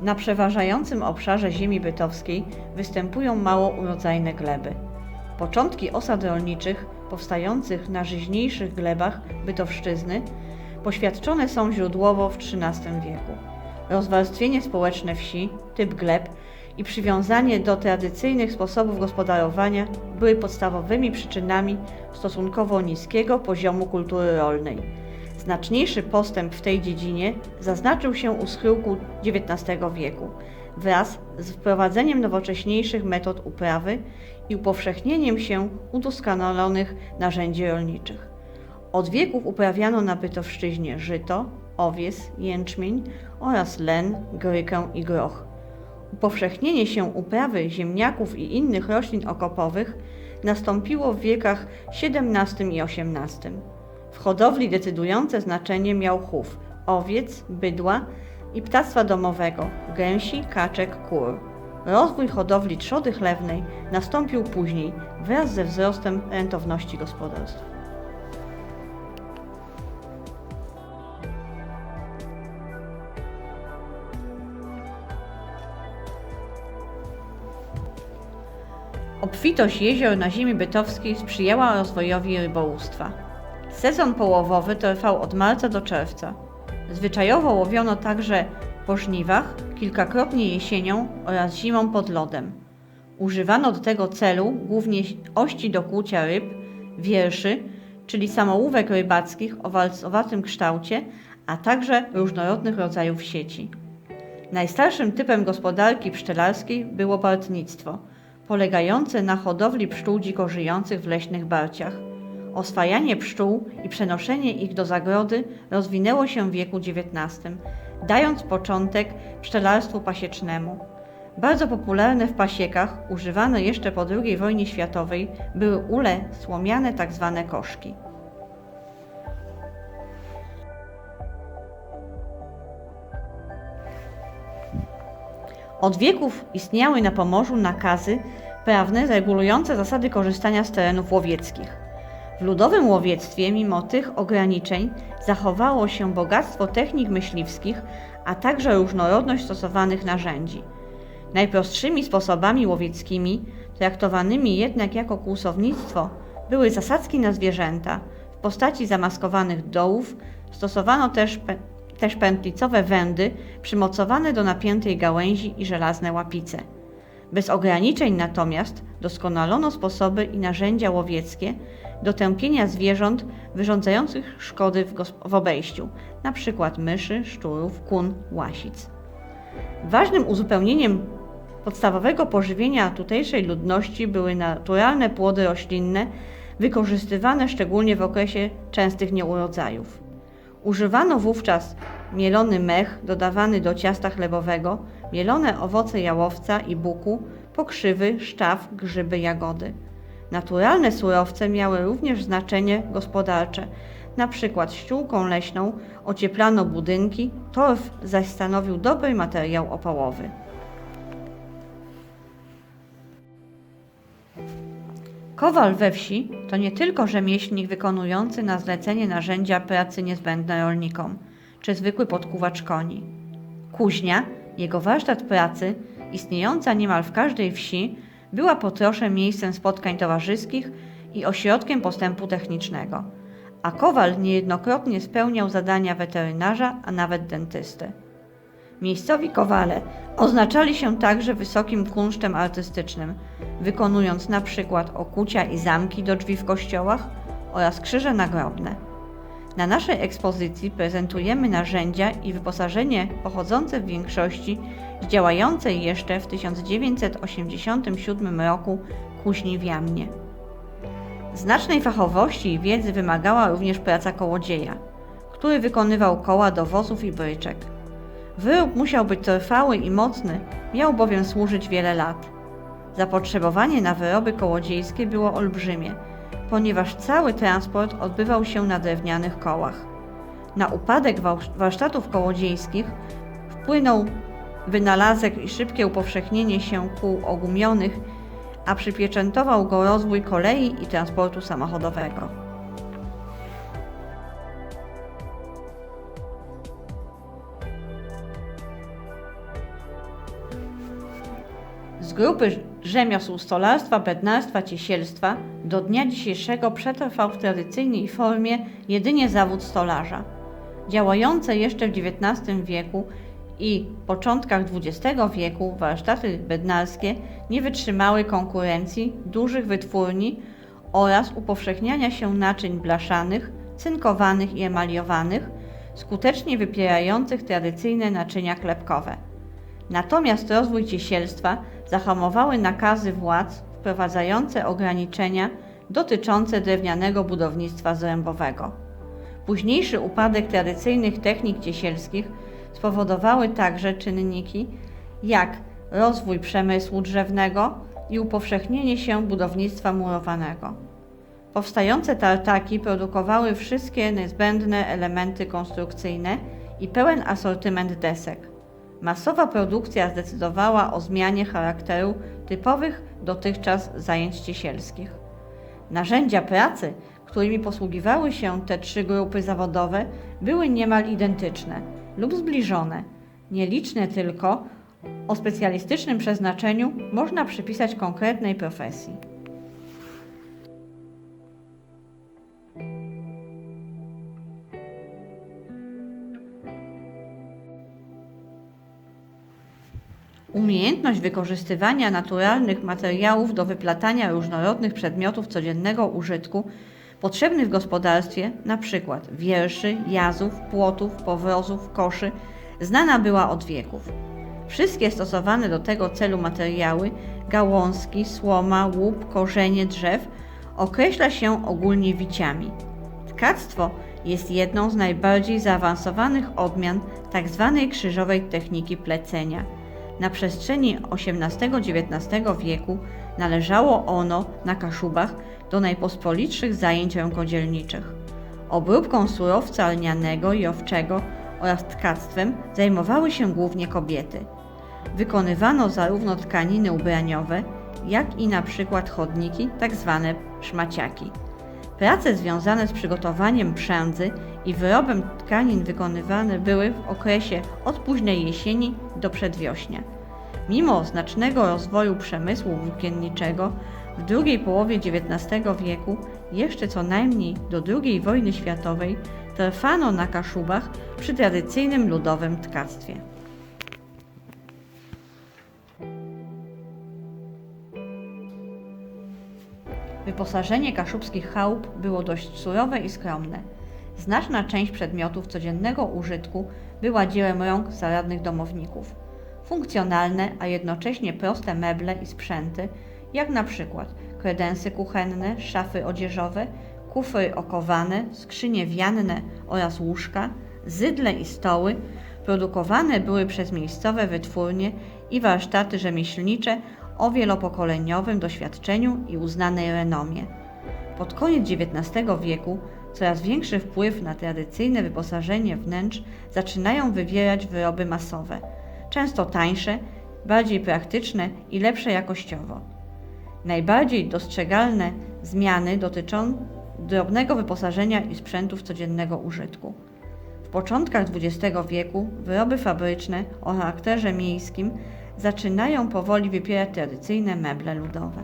Na przeważającym obszarze ziemi bytowskiej występują mało urodzajne gleby. Początki osad rolniczych powstających na żyźniejszych glebach Bytowszczyzny poświadczone są źródłowo w XIII wieku. Rozwarstwienie społeczne wsi, typ gleb i przywiązanie do tradycyjnych sposobów gospodarowania były podstawowymi przyczynami stosunkowo niskiego poziomu kultury rolnej. Znaczniejszy postęp w tej dziedzinie zaznaczył się u schyłku XIX wieku wraz z wprowadzeniem nowocześniejszych metod uprawy i upowszechnieniem się udoskonalonych narzędzi rolniczych. Od wieków uprawiano na Bytowszczyźnie żyto, owies, jęczmień oraz len, grykę i groch. Upowszechnienie się uprawy ziemniaków i innych roślin okopowych nastąpiło w wiekach XVII i XVIII. W hodowli decydujące znaczenie miał chów owiec, bydła i ptactwa domowego, gęsi, kaczek, kur. Rozwój hodowli trzody chlewnej nastąpił później wraz ze wzrostem rentowności gospodarstw. Obfitość jezior na ziemi bytowskiej sprzyjała rozwojowi rybołówstwa. Sezon połowowy trwał od marca do czerwca. Zwyczajowo łowiono także po żniwach, kilkakrotnie jesienią oraz zimą pod lodem. Używano do tego celu głównie ości do kłucia ryb, wierszy, czyli samołówek rybackich o walcowatym kształcie, a także różnorodnych rodzajów sieci. Najstarszym typem gospodarki pszczelarskiej było bartnictwo, polegające na hodowli pszczół dziko żyjących w leśnych barciach. Oswajanie pszczół i przenoszenie ich do zagrody rozwinęło się w wieku XIX, dając początek pszczelarstwu pasiecznemu. Bardzo popularne w pasiekach, używane jeszcze po II wojnie światowej, były ule słomiane tzw. koszki. Od wieków istniały na Pomorzu nakazy prawne regulujące zasady korzystania z terenów łowieckich. W ludowym łowiectwie, mimo tych ograniczeń, zachowało się bogactwo technik myśliwskich, a także różnorodność stosowanych narzędzi. Najprostszymi sposobami łowieckimi, traktowanymi jednak jako kłusownictwo, były zasadzki na zwierzęta w postaci zamaskowanych dołów, stosowano też, też pętlicowe wędy przymocowane do napiętej gałęzi i żelazne łapice. Bez ograniczeń natomiast doskonalono sposoby i narzędzia łowieckie do tępienia zwierząt wyrządzających szkody w, w obejściu, np. myszy, szczurów, kun, łasic. Ważnym uzupełnieniem podstawowego pożywienia tutejszej ludności były naturalne płody roślinne, wykorzystywane szczególnie w okresie częstych nieurodzajów. Używano wówczas mielony mech dodawany do ciasta chlebowego, mielone owoce jałowca i buku, pokrzywy, szczaw, grzyby, jagody. Naturalne surowce miały również znaczenie gospodarcze. Na przykład ściółką leśną ocieplano budynki, torf zaś stanowił dobry materiał opałowy. Kowal we wsi to nie tylko rzemieślnik wykonujący na zlecenie narzędzia pracy niezbędne rolnikom, czy zwykły podkuwacz koni. Kuźnia, jego warsztat pracy, istniejąca niemal w każdej wsi, była po trosze miejscem spotkań towarzyskich i ośrodkiem postępu technicznego, a kowal niejednokrotnie spełniał zadania weterynarza, a nawet dentysty. Miejscowi kowale oznaczali się także wysokim kunsztem artystycznym, wykonując na przykład okucia i zamki do drzwi w kościołach oraz krzyże nagrobne. Na naszej ekspozycji prezentujemy narzędzia i wyposażenie pochodzące w większości działającej jeszcze w 1987 roku kuźni w Jamnie. Znacznej fachowości i wiedzy wymagała również praca kołodzieja, który wykonywał koła do wozów i bryczek. Wyrób musiał być trwały i mocny, miał bowiem służyć wiele lat. Zapotrzebowanie na wyroby kołodziejskie było olbrzymie, ponieważ cały transport odbywał się na drewnianych kołach. Na upadek warsztatów kołodziejskich wpłynął wynalazek i szybkie upowszechnienie się kół ogumionych, a przypieczętował go rozwój kolei i transportu samochodowego. grupy rzemiosł stolarstwa, bednarstwa, ciesielstwa do dnia dzisiejszego przetrwał w tradycyjnej formie jedynie zawód stolarza. Działające jeszcze w XIX wieku i początkach XX wieku warsztaty bednarskie nie wytrzymały konkurencji dużych wytwórni oraz upowszechniania się naczyń blaszanych, cynkowanych i emaliowanych, skutecznie wypierających tradycyjne naczynia klepkowe. Natomiast rozwój ciesielstwa zahamowały nakazy władz wprowadzające ograniczenia dotyczące drewnianego budownictwa zrębowego. Późniejszy upadek tradycyjnych technik ciesielskich spowodowały także czynniki jak rozwój przemysłu drzewnego i upowszechnienie się budownictwa murowanego. Powstające tartaki produkowały wszystkie niezbędne elementy konstrukcyjne i pełen asortyment desek. Masowa produkcja zdecydowała o zmianie charakteru typowych dotychczas zajęć ciesielskich. Narzędzia pracy, którymi posługiwały się te trzy grupy zawodowe, były niemal identyczne lub zbliżone. Nieliczne tylko o specjalistycznym przeznaczeniu można przypisać konkretnej profesji. Umiejętność wykorzystywania naturalnych materiałów do wyplatania różnorodnych przedmiotów codziennego użytku potrzebnych w gospodarstwie, np. wierszy, jazów, płotów, powrozów, koszy, znana była od wieków. Wszystkie stosowane do tego celu materiały, gałązki, słoma, łup, korzenie drzew, określa się ogólnie wiciami. Tkactwo jest jedną z najbardziej zaawansowanych odmian tzw. krzyżowej techniki plecenia – na przestrzeni XVIII-XIX wieku należało ono na Kaszubach do najpospolitszych zajęć rękodzielniczych. Obróbką surowca lnianego i owczego oraz tkactwem zajmowały się głównie kobiety. Wykonywano zarówno tkaniny ubraniowe, jak i na przykład chodniki, tak zwane szmaciaki. Prace związane z przygotowaniem przędzy i wyrobem tkanin wykonywane były w okresie od późnej jesieni do przedwiośnia. Mimo znacznego rozwoju przemysłu włókienniczego w drugiej połowie XIX wieku, jeszcze co najmniej do II wojny światowej, trwano na Kaszubach przy tradycyjnym ludowym tkactwie. Wyposażenie kaszubskich chałup było dość surowe i skromne. Znaczna część przedmiotów codziennego użytku była dziełem rąk zaradnych domowników. Funkcjonalne, a jednocześnie proste meble i sprzęty, jak na przykład kredensy kuchenne, szafy odzieżowe, kufry okowane, skrzynie wianne oraz łóżka, zydle i stoły, produkowane były przez miejscowe wytwórnie i warsztaty rzemieślnicze o wielopokoleniowym doświadczeniu i uznanej renomie. Pod koniec XIX wieku coraz większy wpływ na tradycyjne wyposażenie wnętrz zaczynają wywierać wyroby masowe, często tańsze, bardziej praktyczne i lepsze jakościowo. Najbardziej dostrzegalne zmiany dotyczą drobnego wyposażenia i sprzętów codziennego użytku. W początkach XX wieku wyroby fabryczne o charakterze miejskim zaczynają powoli wypierać tradycyjne meble ludowe.